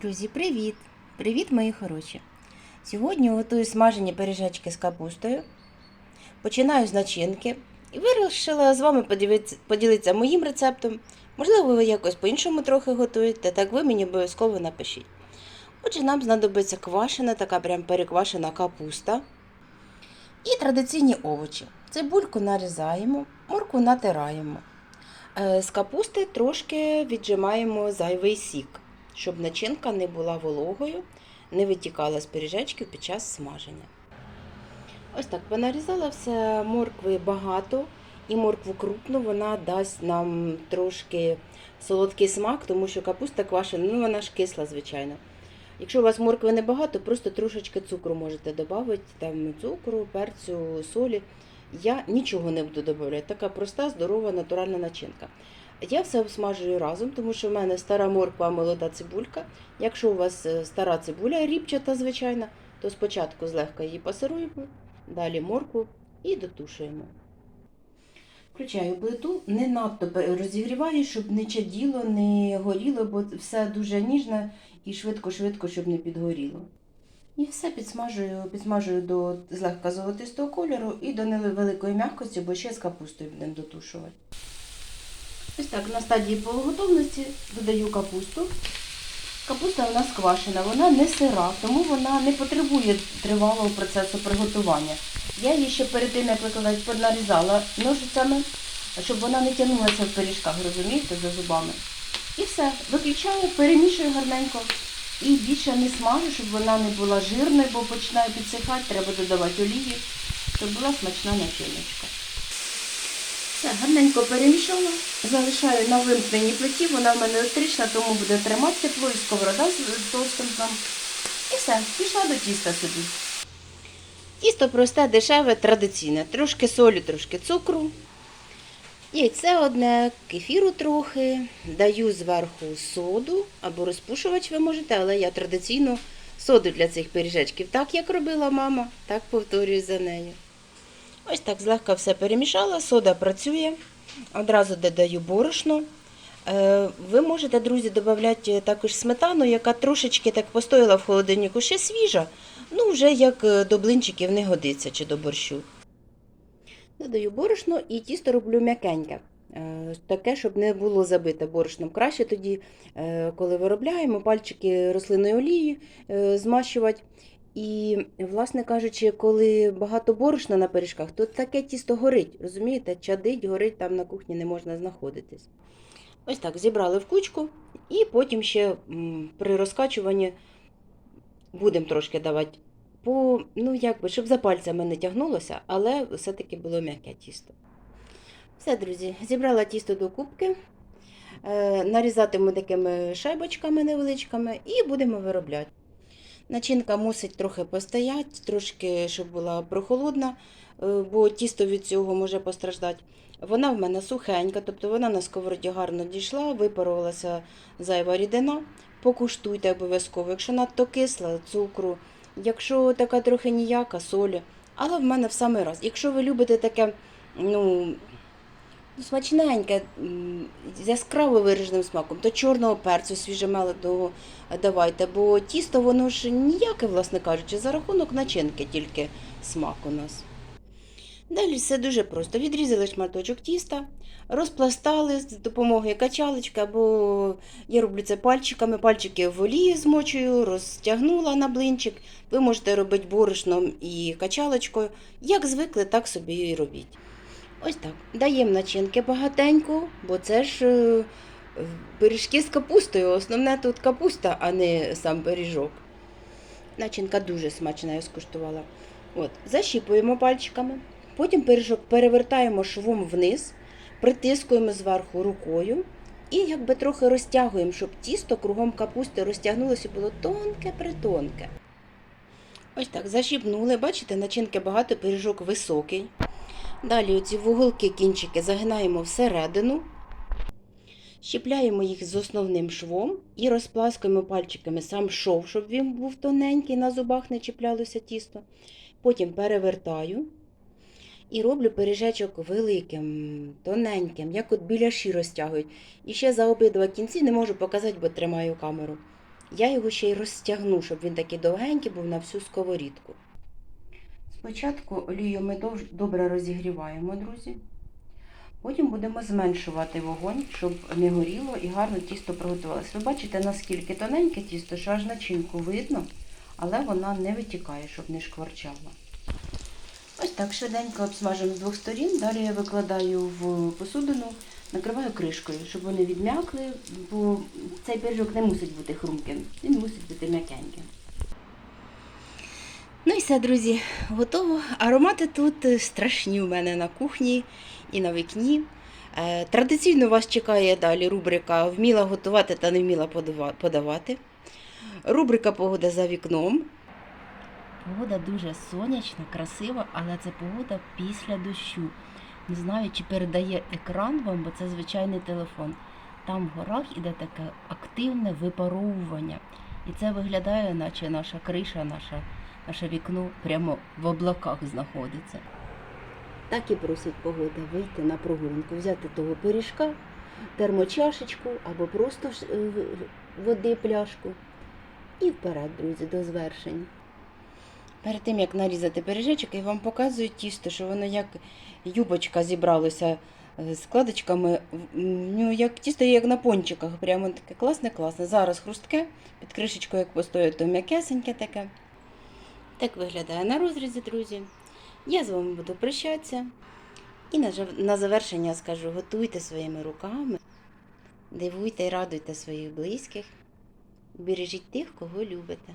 Друзі, привіт! Привіт, мої хороші! Сьогодні готую смажені пиріжечки з капустою. Починаю з начинки і вирішила з вами поділитися, моїм рецептом. Можливо, ви якось по-іншому трохи готуєте, так ви мені обов'язково напишіть. Отже, нам знадобиться квашена, така прям переквашена капуста. І традиційні овочі. Цибульку нарізаємо, морку натираємо. Е, З капусти трошки віджимаємо зайвий сік, щоб начинка не була вологою, не витікала з пиріжечків під час смаження. Ось так понарізала все, моркви багато, і моркву крупну вона дасть нам трошки солодкий смак, тому що капуста квашена, ну вона ж кисла, звичайно. Якщо у вас моркви небагато, просто трошечки цукру можете додати, там цукру, перцю, солі. Я нічого не буду додавати. Така проста, здорова, натуральна начинка. Я все обсмажую разом, тому що в мене стара морква, молода цибулька. Якщо у вас е, стара цибуля ріпчата, звичайна, то спочатку злегка її пасируємо, далі моркву і дотушуємо. Включаю плиту, не надто розігріваю, щоб не чаділо, не горіло, бо все дуже ніжне і швидко-швидко, щоб не підгоріло. І все підсмажую, підсмажую до злегка золотистого кольору і до невеликої м'якості, бо ще з капустою будемо дотушувати. Ось так, на стадії полуготовності додаю капусту. Капуста у нас квашена, вона не сира, тому вона не потребує тривалого процесу приготування. Я її ще перед тим, як викладати, понарізала ножицями, щоб вона не тягнулася в пиріжках, розумієте, за зубами. І все, виключаю, перемішую гарненько. І більше не смажу, щоб вона не була жирною, бо починає підсихати, треба додавати олії, щоб була смачна начиночка. Все, гарненько перемішала, залишаю на вимкненій плиті, вона в мене електрична, тому буде тримати тепло і сковорода з тостом там. І все, пішла до тіста собі. Тісто просте, дешеве, традиційне. Трошки солі, трошки цукру. Яйце одне, кефіру трохи, даю зверху соду або розпушувач ви можете, але я традиційно соду для цих пиріжечків, так як робила мама, так повторюю за нею. Ось так злегка все перемішала, сода працює. Одразу додаю борошно. Е, Ви можете, друзі, додати також сметану, яка трошечки так постояла в холодильнику, ще свіжа. Ну, вже як е, до блинчиків не годиться чи до борщу. Додаю борошно і тісто роблю м'якеньке. Е, Таке, щоб не було забите борошном. Краще тоді, е, коли виробляємо, пальчики рослинної олії е, змащувати. І, власне кажучи, коли багато борошна на пиріжках, то таке тісто горить. Розумієте, чадить, горить, там на кухні не можна знаходитись. Ось так зібрали в кучку, і потім ще при розкачуванні будемо трошки давати по, ну якби, щоб за пальцями не тягнулося, але все-таки було м'яке тісто. Все, друзі, зібрала тісто до кубки, е, нарізатиму такими шайбочками невеличкими і будемо виробляти. Начинка мусить трохи постояти, трошки, щоб була прохолодна, е, бо тісто від цього може постраждати. Вона в мене сухенька, тобто вона на сковороді гарно дійшла, випарувалася зайва рідина. Покуштуйте обов'язково. Якщо надто кисла, цукру, якщо така трохи ніяка, солі. Але в мене в самий раз. Якщо ви любите таке, ну, смачненьке, з яскраво вираженим смаком, то чорного перцю свіжемелодого давайте, бо тісто, воно ж ніяке, власне кажучи, за рахунок начинки тільки смак у нас. Далі все дуже просто. Відрізали шматочок тіста, розпластали з допомогою качалочки, або я роблю це пальчиками, пальчики в олії змочую, розтягнула на блинчик. Ви можете робити борошном і качалочкою. Як звикли, так собі і робіть. Ось так. Даємо начинки багатенько, бо це ж е, пиріжки з капустою. Основне тут капуста, а не сам пиріжок. Начинка дуже смачна, я скуштувала. От, защіпуємо пальчиками. Потім пиріжок перевертаємо швом вниз, притискуємо зверху рукою і якби трохи розтягуємо, щоб тісто кругом капусти розтягнулося і було тонке-притонке. Ось так, защіпнули, бачите, начинки багато, пиріжок високий. Далі оці вуголки, кінчики загинаємо всередину, щіпляємо їх з основним швом і розпласкуємо пальчиками сам шов, щоб він був тоненький, на зубах не чіплялося тісто. Потім перевертаю і роблю пиріжечок великим, тоненьким, як от біляші розтягують. І ще за обидва кінці не можу показати, бо тримаю камеру. я його ще й розтягну, щоб він такий довгенький був на всю сковорідку. Спочатку олію ми добре розігріваємо, друзі. Потім будемо зменшувати вогонь, щоб не горіло і гарно тісто приготувалося. Ви бачите, наскільки тоненьке тісто, що аж начинку видно, але вона не витікає, щоб не шкварчала. Ось так швиденько обсмажимо з двох сторін. Далі я викладаю в посудину, накриваю кришкою, щоб вони відм'якли, бо цей пиріжок не мусить бути хрумким, він мусить бути м'якеньким. Ну і все, друзі, готово. Аромати тут е, страшні у мене на кухні і на вікні. Е, Традиційно вас чекає далі рубрика Вміла готувати та не вміла подавати. Рубрика Погода за вікном. Погода дуже сонячна, красива, але це погода після дощу. Не знаю, чи передає екран вам, бо це звичайний телефон. Там в горах іде таке активне випаровування. І це виглядає, наче наша криша, наша, наше вікно прямо в облаках знаходиться. Так і просить погода вийти на прогулянку, взяти того пиріжка, термочашечку або просто е, води пляшку. І вперед, друзі, до звершень. Перед тим, як нарізати пиріжечок, я вам показую тісто, що воно як юбочка зібралося е, складочками. Ну, як тісто як на пончиках. Прямо таке класне, класне. Зараз хрустке, під кришечкою, як постоїть, то м'якесеньке таке. Так виглядає на розрізі, друзі. Я з вами буду прощатися. І на, завершення скажу: готуйте своїми руками, дивуйте і радуйте своїх близьких, бережіть тих, кого любите.